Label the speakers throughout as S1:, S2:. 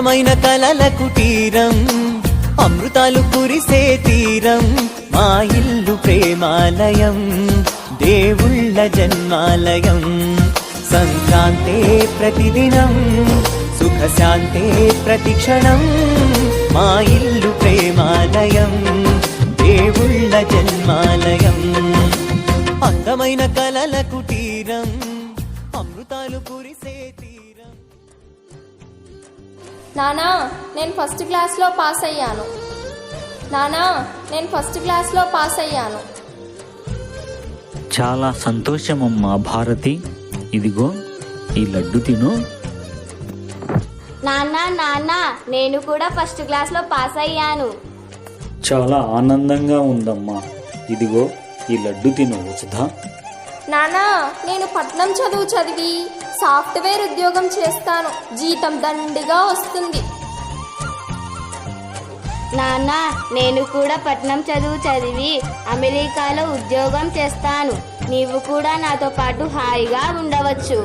S1: అందమైన కలల కుటీరం అమృతాలు కురిసే తీరం మా ఇల్లు ప్రేమాలయం దేవుళ్ళ జన్మాలయం. సంక్రాంతే ప్రతిదినం సుఖశాంతే ప్రతిక్షణం మా ఇల్లు ప్రేమాలయం దేవుళ్ళ జన్మాలయం. అందమైన కలల కుటీరం అమృతాలు కురిసే
S2: నానా నేను ఫస్ట్ క్లాస్లో పాస్ అయ్యాను. నానా నేను ఫస్ట్ క్లాస్లో పాస్ అయ్యాను.
S3: చాలా సంతోషమమ్మా భారతి. ఇదిగో ఈ లడ్డు తిను.
S4: నాన్న నాన్న నేను కూడా ఫస్ట్ క్లాస్లో పాస్ అయ్యాను.
S3: చాలా ఆనందంగా ఉందమ్మా. ఇదిగో ఈ లడ్డు తిను వసుధా.
S2: నానా నేను పట్నం చదువు చదివి. సాఫ్ట్వేర్ ఉద్యోగం చేస్తాను. జీతం దండిగా వస్తుంది.
S4: నాన్న నేను కూడా పట్నం చదువు చదివి అమెరికాలో ఉద్యోగం చేస్తాను. నీవు కూడా నాతో పాటు హాయిగా ఉండవచ్చు.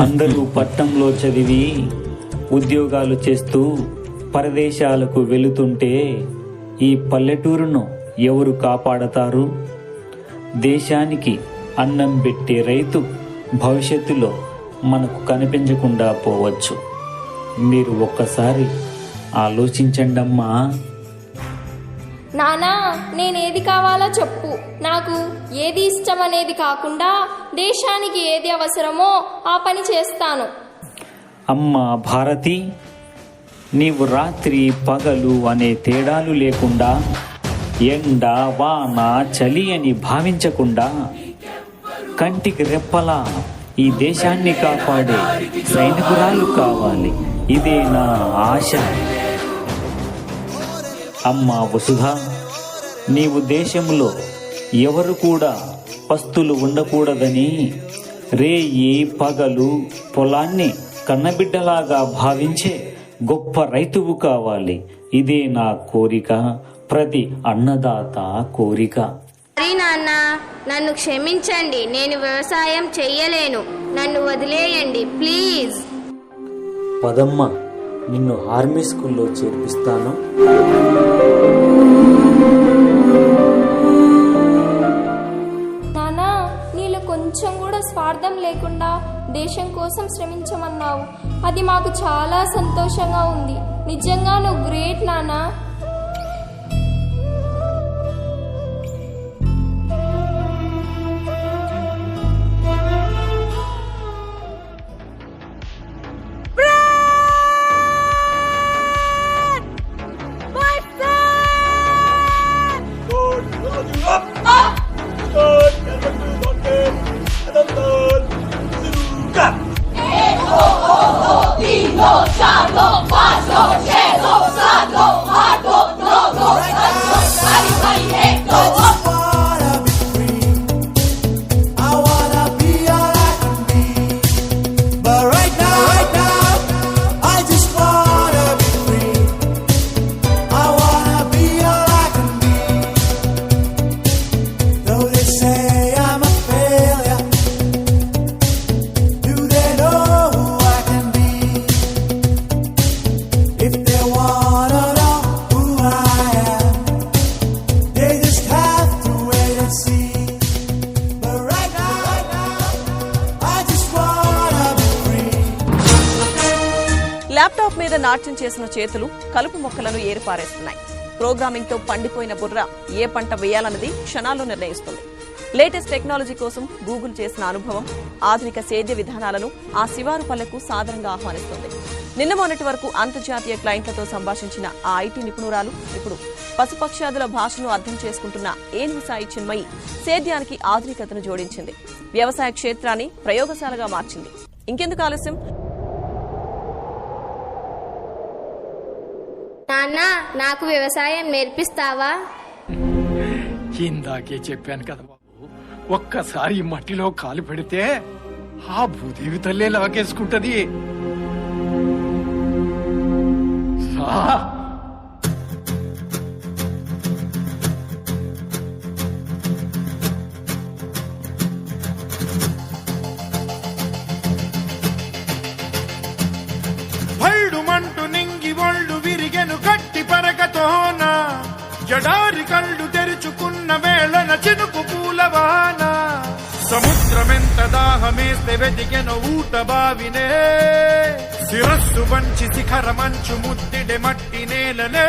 S3: అందరూ పట్టంలో చదివి ఉద్యోగాలు చేస్తూ పరదేశాలకు వెళుతుంటే ఈ పల్లెటూరును ఎవరు కాపాడతారు? దేశానికి అన్నం పెట్టే రైతు భవిష్యత్తులో మనకు కనిపించకుండా పోవచ్చు. మీరు ఒక్కసారి ఆలోచించండమ్మా.
S2: నానా నేనేది కావాలో చెప్పు. నాకు ఏది ఇష్టం అనేది కాకుండా దేశానికి ఏది అవసరమో ఆ పని చేస్తాను.
S3: అమ్మా భారతి నీవు రాత్రి పగలు అనే తేడాలు లేకుండా ఎండ వాన చలి అని భావించకుండా కంటికి రెప్పలా ఈ దేశాన్ని కాపాడే సైనికురాలు కావాలి. ఇదే నా ఆశ. అమ్మా వసుధ నీవు దేశంలో ఎవరు కూడా పస్తులు ఉండకూడదని రేయి పగలు పొలాన్ని కన్నబిడ్డలాగా భావించే గొప్ప రైతువు కావాలి. ఇదే నా కోరిక ప్రతి అన్నదాత కోరిక.
S4: సరే నాన్న. నన్ను క్షమించండి. నేను వ్యవసాయం చెయ్యలేను. నన్ను వదిలేయండి. ప్లీజ్.
S3: పదమ్మ నిన్ను ఆర్మీ స్కూల్లో చేర్పిస్తాను.
S2: నానా నీలో కొంచెం కూడా స్వార్థం లేకుండా దేశం కోసం శ్రమించమన్నావు. అది మాకు చాలా సంతోషంగా ఉంది. నిజంగా నువ్వు గ్రేట్ నానా
S5: నాట్యం చేసిన చేతులు కలుపు మొక్కలను ఏరిపారేస్తున్నాయి. ప్రోగ్రామింగ్తో పండిపోయిన బుర్ర ఏ పంట వేయాలన్నది క్షణాల్లో నిర్ణయిస్తుంది. లేటెస్ట్ టెక్నాలజీ కోసం గూగుల్ చేసిన అనుభవం ఆధునిక సేద్య విధానాలను ఆ శివారు పల్లెకు సాదరంగా ఆహ్వానిస్తుంది. నిన్న మొన్నటి వరకు అంతర్జాతీయ క్లయింట్లతో సంభాషించిన ఆ ఐటీ నిపుణురాలు ఇప్పుడు పశుపక్షాదుల భాషను అర్థం చేసుకుంటున్న ఏన్విసాయి చిన్మయి సేద్యానికి ఆధునికతను జోడించింది. వ్యవసాయ క్షేత్రాన్ని ప్రయోగశాలగా మార్చింది. ఇంకెందుకు ఆలస్యం?
S4: నాన్న నాకు వ్యవసాయం నేర్పిస్తావా?
S6: ఇందాకే చెప్పాను కదా బాబు ఒక్కసారి మట్టిలో కాలు పెడితే ఆ భూదేవి తల్లే లాగేసుకుంటది.
S7: ఎడారి కళ్ళు తెరుచుకున్న వేళన చినుకు పూలవాన. సముద్రమెంత దాహమేస్తే వెతికెన ఊట బావినే. శిరస్సు వంచి శిఖర మంచు ముద్దిడె మట్టి నేలనే.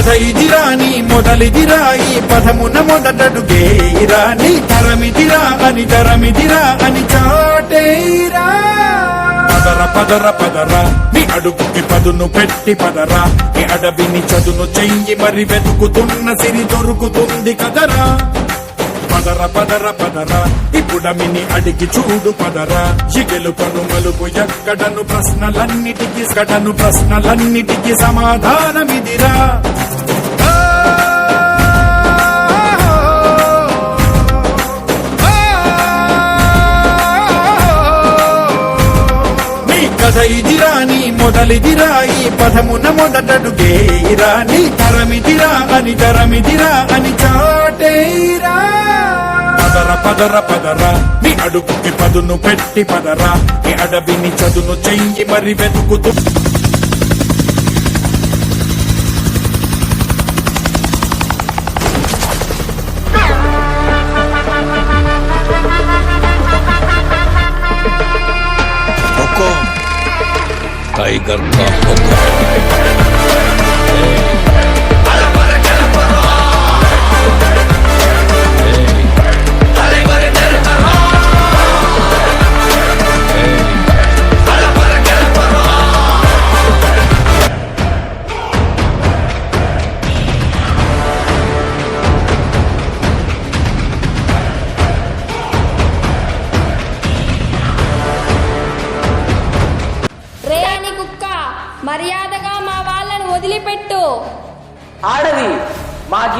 S7: ఆ, నీ కథ ఇదిరా నీ మొదలిదిరా ఈ పదమున మొదటడుగేరా నీ తరమిదిరా అని తరమిదిరా అని చాటేరా పదర పదర పదరా నీ అడుగుకి పదును పెట్టి పదరా. నీ అడవిని చదును చెయ్యి మరి వెతుకుతున్న సిరి దొరుకుతుంది కదరా. పదర పదర పదరా. ఇప్పుడమిని అడిగి చూడు పదరా. ఈ గెలుపను మలుపు ఎక్కడను ప్రశ్నలన్నిటికీ సడను ప్రశ్నలన్నిటికీ సమాధానమిదిరా. కథ ఇదిరా నీ మొదలిదిరా ఈ పదమున మొదటడుగేరా నీ తరమిదిరా అని తరమిదిరా అని చాట పదర పదర పదరా నీ అడుగుకి పదును పెట్టి పదరా నీ అడవిని చదును చెయ్యి మరి వెతుకుతూ
S8: हुकुम टाइगर का हुक्म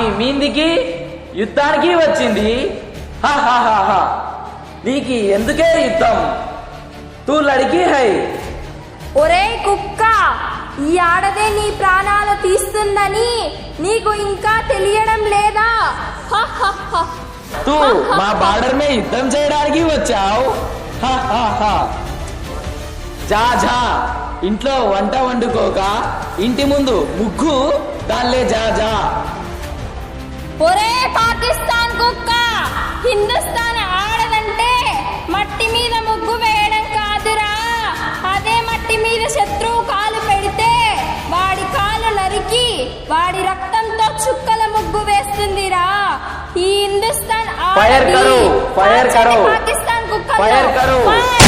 S9: మాకి మీందికి యుద్ధానికి వచ్చింది. నీకి ఎందుకే యుద్ధం? తూ లడికి హై.
S2: ఒరే కుక్క ఈ ఆడదే నీ ప్రాణాలు తీస్తుందని నీకు ఇంకా తెలియడం లేదా.
S9: తూ మా బార్డర్ మే యుద్ధం చేయడానికి వచ్చావు. జా జా. ఇంట్లో వంట వండుకోక ఇంటి ముందు ముగ్గు దానిలే జా జా.
S2: హిందుస్థాన్ ఆడదంటే మట్టి మీద ముగ్గు వేయడం కాదురా అదే మట్టి మీద శత్రువు కాలు పెడితే వాడి కాలు నరికి వాడి రక్తంతో చుక్కల ముగ్గు వేస్తుందిరా ఈ హిందుస్థాన్
S9: ఫైర్
S2: ఆడది.
S9: కరో, ఫైర్
S2: మార్చండి
S9: కరో.
S2: పాకిస్తాన్ కుక్కలు.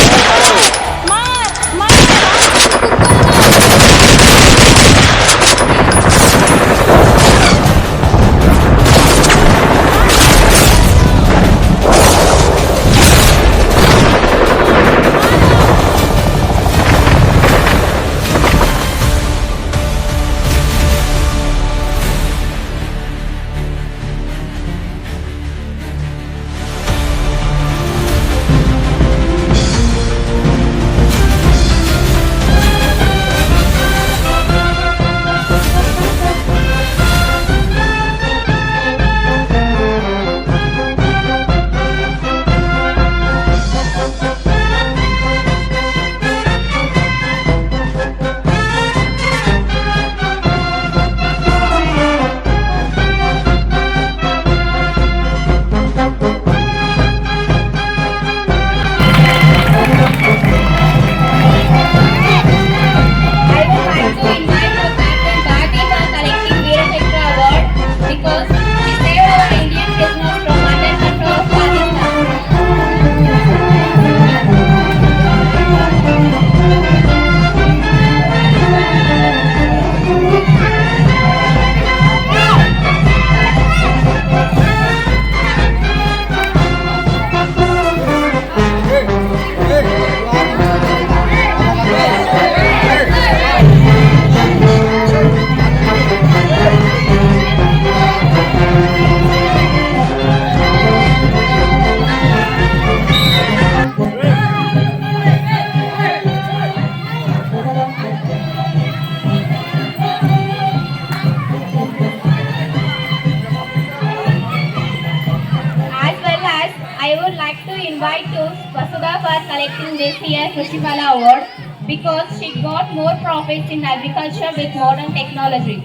S10: Vasudha for collecting this year's Rushimala Award because she got more profits in agriculture with modern technology.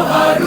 S11: Ohio.